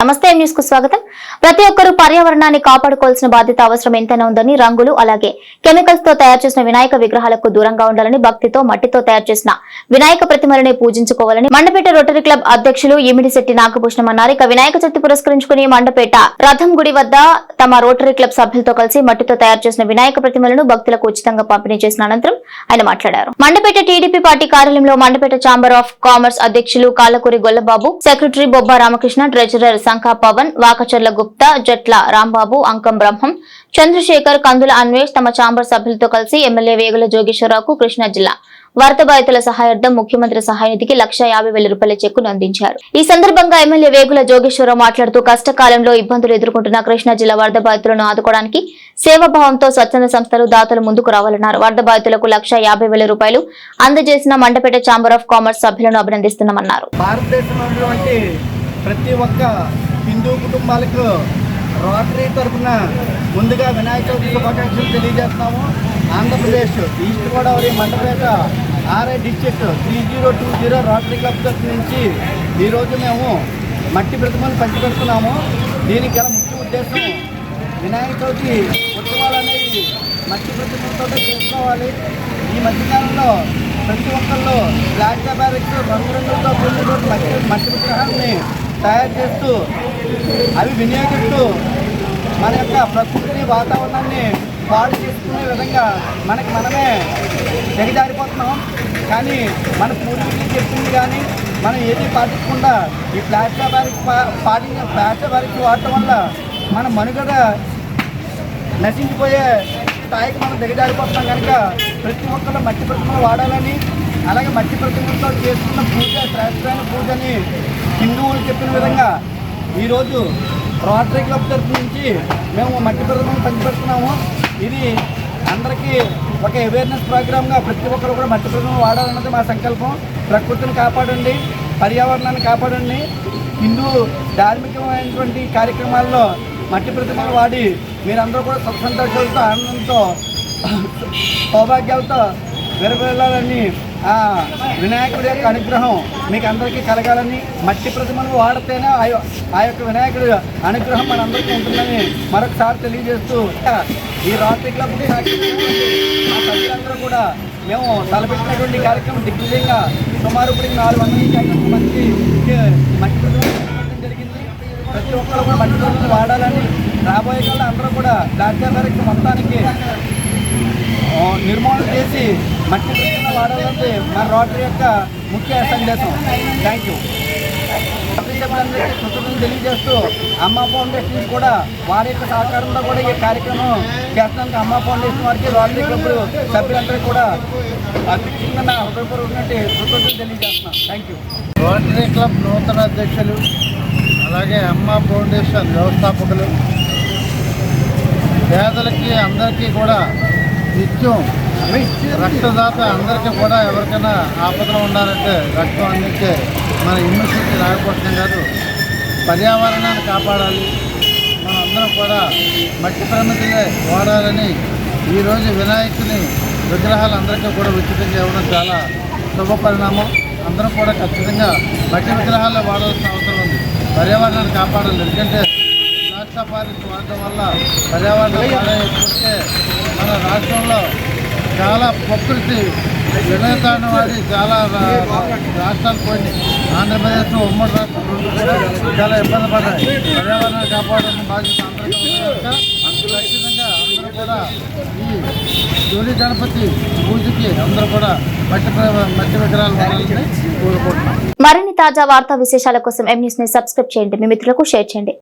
నమస్తే న్యూస్కు స్వాగతం. ప్రతి ఒక్కరూ పర్యావరణాన్ని కాపాడుకోవాల్సిన బాధ్యత అవసరం ఎంతైనా ఉందని రంగులు అలాగే కెమికల్స్తో తయారు చేసిన వినాయక విగ్రహాలకు దూరంగా ఉండాలని భక్తితో మట్టితో తయారు చేసిన వినాయక ప్రతిమలని పూజించుకోవాలని మండపేట రోటరీ క్లబ్ అధ్యక్షులు ఇమిడిశెట్టి నాగభూషణం అన్నారు. ఇక వినాయక చవితి పురస్కరించుకుని మండపేట రథం గుడి వద్ద తమ రోటరీ క్లబ్ సభ్యులతో కలిసి మట్టితో తయారు చేసిన వినాయక ప్రతిమలను భక్తులకు ఉచితంగా పంపిణీ చేసిన అనంతరం ఆయన మాట్లాడారు. మండపేట టీడీపీ పార్టీ కార్యాలయంలో మండపేట ఛాంబర్ ఆఫ్ కామర్స్ అధ్యక్షులు కాలకూరి గొల్లబాబు సెక్రటరీ బొబ్బా రామకృష్ణ ట్రెజరర్ శంఖా పవన్ వాకచర్ల గుప్తా జట్ల రాంబాబు అంకం బ్రహ్మం చంద్రశేఖర్ కందుల అన్వేష్ తమ ఛాంబర్ సభ్యులతో కలిసి ఎమ్మెల్యే వేగుల జోగేశ్వరరావుకు కృష్ణా జిల్లా వరద బాధితుల సహాయార్థం ముఖ్యమంత్రి సహాయ నిధికి లక్ష యాభై వేల రూపాయల చెక్కును అందించారు ఈ సందర్భంగా ఎమ్మెల్యే వేగుల జోగేశ్వరరావు మాట్లాడుతూ కష్టకాలంలో ఇబ్బందులు ఎదుర్కొంటున్న కృష్ణా జిల్లా వరద బాధితులను ఆదుకోవడానికి సేవాభావంతో స్వచ్ఛంద సంస్థలు దాతలు ముందుకు రావాలన్నారు. వరద బాధితులకు లక్ష యాభై వేల రూపాయలు అందజేసిన మండపేట ఛాంబర్ ఆఫ్ కామర్స్ సభ్యులను అభినందిస్తున్నామన్నారు. ప్రతి ఒక్క హిందూ కుటుంబాలకు రోటరీ తరఫున ముందుగా వినాయక చవితి శుభాకాంక్షలు తెలియజేస్తున్నాము. Andhra Pradesh east Godavari Mandapeta RI district three zero two zero rotary club తరఫు నుంచి ఈరోజు మేము మట్టి ప్రతిమను పంచిపెడుతున్నాము. దీనికి గల ముఖ్య ఉద్దేశం వినాయక చవితి ఉత్సవాలు అనేవి మట్టి ప్రతిమలతో చేసుకోవాలి. ఈ మధ్యకాలంలో ప్రతి ఒక్కళ్ళు బ్లాక్ ఫ్యాబ్రిక్స్ రంగురంగులతో కూడినటువంటి మట్టి మట్టి విగ్రహాన్ని తయారు చేస్తూ అవి వినియోగిస్తూ మన యొక్క ప్రకృతి వాతావరణాన్ని పాడు చేసుకునే విధంగా మనకి మనమే తెగజారిపోతున్నాం. కానీ మన పూర్వీకులు చెప్పింది కానీ మనం ఏది పాటించకుండా ఈ ప్లాస్టర్ వారికి పాటించిన ప్లాస్టర్ వారికి వాడటం వల్ల మన మనుగడ నశించిపోయే స్థాయికి మనం దిగజారిపోతున్నాం. కనుక ప్రతి ఒక్కరు మట్టి ప్రతిమలు వాడాలని అలాగే మట్టి ప్రతిమలతో చేసుకున్న పూజ శ్రేష్టమైన పూజని హిందువులు చెప్పిన విధంగా ఈరోజు రోటరీ క్లబ్ తరఫు నుంచి మేము మట్టి ప్రతిమను పంచిపెడుతున్నాము. ఇది అందరికీ ఒక అవేర్నెస్ ప్రోగ్రామ్గా ప్రతి ఒక్కరు కూడా మట్టి ప్రతిమను వాడాలన్నది మా సంకల్పం. ప్రకృతిని కాపాడండి పర్యావరణాన్ని కాపాడండి. హిందూ ధార్మికమైనటువంటి కార్యక్రమాల్లో మట్టి ప్రతిమలు వాడి మీరందరూ కూడా సుఖ సంతోషాలతో ఆనందంతో సౌభాగ్యాలతో విరవిల్లాలని ఆ వినాయకుడి యొక్క అనుగ్రహం మీకు అందరికీ కలగాలని మట్టి ప్రతిమలు వాడితేనే ఆ ఆ యొక్క వినాయకుడి అనుగ్రహం మనందరికీ ఉంటుందని మరొకసారి తెలియజేస్తూ ఈ రాత్రి క్లబ్ ఆ సభ్యులందరూ కూడా మేము తలపెట్టినటువంటి కార్యక్రమం దిగ్విజయంగా సుమారు ఇప్పుడు నాలుగు వందల నుంచి ఐదు వందల మట్టి ప్రతిమలు జరిగింది. ప్రతి ఒక్కరు కూడా మట్టి ప్రతిమలు వాడాలని రాబోయే కాలంలో అందరూ కూడా దాచారికి మొత్తానికి నిర్మాణం చేసి మట్టి వాడాలంటే వాడాలన్నది మన రోటరీ యొక్క ముఖ్య సందేశం. థ్యాంక్ యూ కృతజ్ఞతలు తెలియజేస్తూ అమ్మ ఫౌండేషన్ కూడా వారి యొక్క సహకారంతో కూడా ఈ కార్యక్రమం చేస్తున్నందుకు అమ్మ ఫౌండేషన్ వారికి రోటరీ క్లబ్ సభ్యులందరికీ కూడా అధ్యక్షంగా హృదయపూర్వకటువంటి కృతజ్ఞతలు తెలియజేస్తున్నాను థ్యాంక్ యూ రోటరీ క్లబ్ నూతన అధ్యక్షులు అలాగే అమ్మ ఫౌండేషన్ వ్యవస్థాపకులు పేదలకి అందరికీ కూడా నిత్యం రక్తదాత అందరికీ కూడా ఎవరికైనా ఆపదలో ఉండాలంటే రక్తం అందించే మన ఇమ్యూనిటీ నాగపట్నం కాదు. పర్యావరణాన్ని కాపాడాలి. మనం అందరం కూడా మట్టి ప్రమితులే వాడాలని ఈరోజు వినాయకుని విగ్రహాలు అందరికీ కూడా ఉచితంగా ఇవ్వడం చాలా శుభ పరిణామం. అందరం కూడా ఖచ్చితంగా మట్టి విగ్రహాలు వాడాల్సిన అవసరం ఉంది. పర్యావరణాన్ని కాపాడాలి. ఎందుకంటే రాష్ట్ర పాలిస్ వాడటం వల్ల పర్యావరణం మన రాష్ట్రంలో చాలా ప్రకృతి వినోదాన్ని వాడి చాలా రాష్ట్రాలు పోయింది ఆంధ్రప్రదేశ్ ఉమ్మడి రాష్ట్రం కూడా చాలా ఇబ్బంది పడ్డాయి. పర్యావరణాన్ని కాపాడడం బాధ్యత అందరికీ ఖచ్చితంగా అందరూ కూడా ఈ సూర్య గణపతి పూజకి అందరూ కూడా మట్టి మట్టి విగ్రహాలు వాడాలని కోరుకుంటున్నాం. మరిన్ని తాజా వార్తా విశేషాల కోసం ఎం న్యూస్ని సబ్స్క్రైబ్ చేయండి. మీ మిత్రులకు షేర్ చేయండి.